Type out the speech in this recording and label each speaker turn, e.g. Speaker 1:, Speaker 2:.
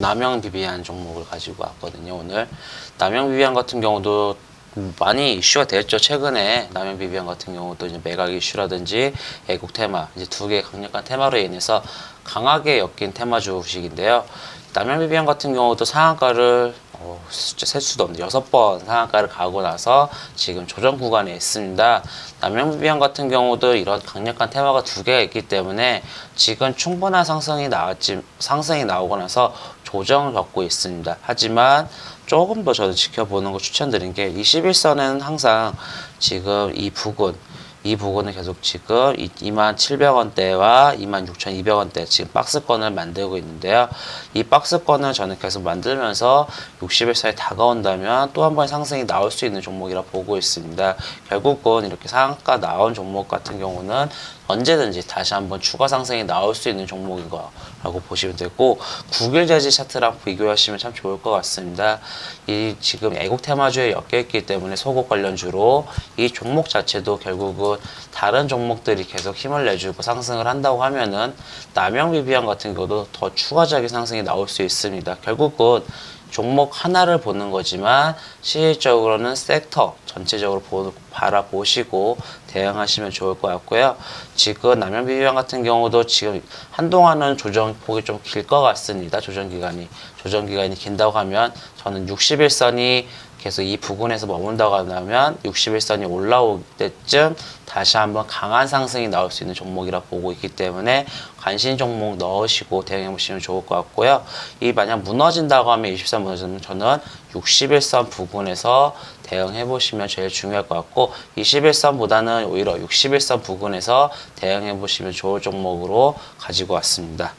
Speaker 1: 남영 비비안 종목을 가지고 왔거든요 오늘. 남영 비비안 같은 경우도 많이 이슈가 됐죠 최근에. 남영 비비안 같은 경우도 이제 매각 이슈라든지 애국 테마 이제 두 개의 강력한 테마로 인해서 강하게 엮인 테마 주식인데요. 남영 비비안 같은 경우도 상한가를 어, 숫자 셀 수도 없는데 여섯 번 상한가를 가고 나서 지금 조정 구간에 있습니다. 남영비비안 같은 경우도 이런 강력한 테마가 두 개가 있기 때문에 지금 충분한 상승이 나왔지 상승이 나오고 나서 조정을 겪고 있습니다. 하지만 조금 더 저도 지켜보는 거 추천드린 게 21선은 항상 지금 이 부근 이 부분은 계속 지금 2700원대와 26,200원대 지금 박스권을 만들고 있는데요. 이 박스권을 저는 계속 만들면서 60일선에 다가온다면 또 한 번 상승이 나올 수 있는 종목이라 보고 있습니다. 결국은 이렇게 상한가 나온 종목 같은 경우는 언제든지 다시 한번 추가 상승이 나올 수 있는 종목인 거라고 보시면 되고 9일 재지 차트랑 비교하시면 참 좋을 것 같습니다. 이 지금 애국 테마주에 엮여 있기 때문에 소국 관련주로 이 종목 자체도 결국은 다른 종목들이 계속 힘을 내주고 상승을 한다고 하면은 남영 비비안 같은 경우도 더 추가적인 상승이 나올 수 있습니다. 결국은 종목 하나를 보는 거지만 시일적으로는 섹터 전체적으로 보, 바라보시고 대응하시면 좋을 것 같고요. 지금 남양 비비안 같은 경우도 지금 한동안은 조정 폭이 좀 길 것 같습니다. 조정 기간이 조정 기간이 긴다고 하면 저는 61선이 계속 이 부근에서 머문다고 한다면 61선이 올라올 때쯤 다시 한번 강한 상승이 나올 수 있는 종목이라 보고 있기 때문에 관심 종목 넣으시고 대응해 보시면 좋을 것 같고요. 이 만약 무너진다고 하면 20선 무너지면 저는 61선 부근에서 대응해 보시면 제일 중요할 것 같고 21선보다는 오히려 61선 부근에서 대응해 보시면 좋을 종목으로 가지고 왔습니다.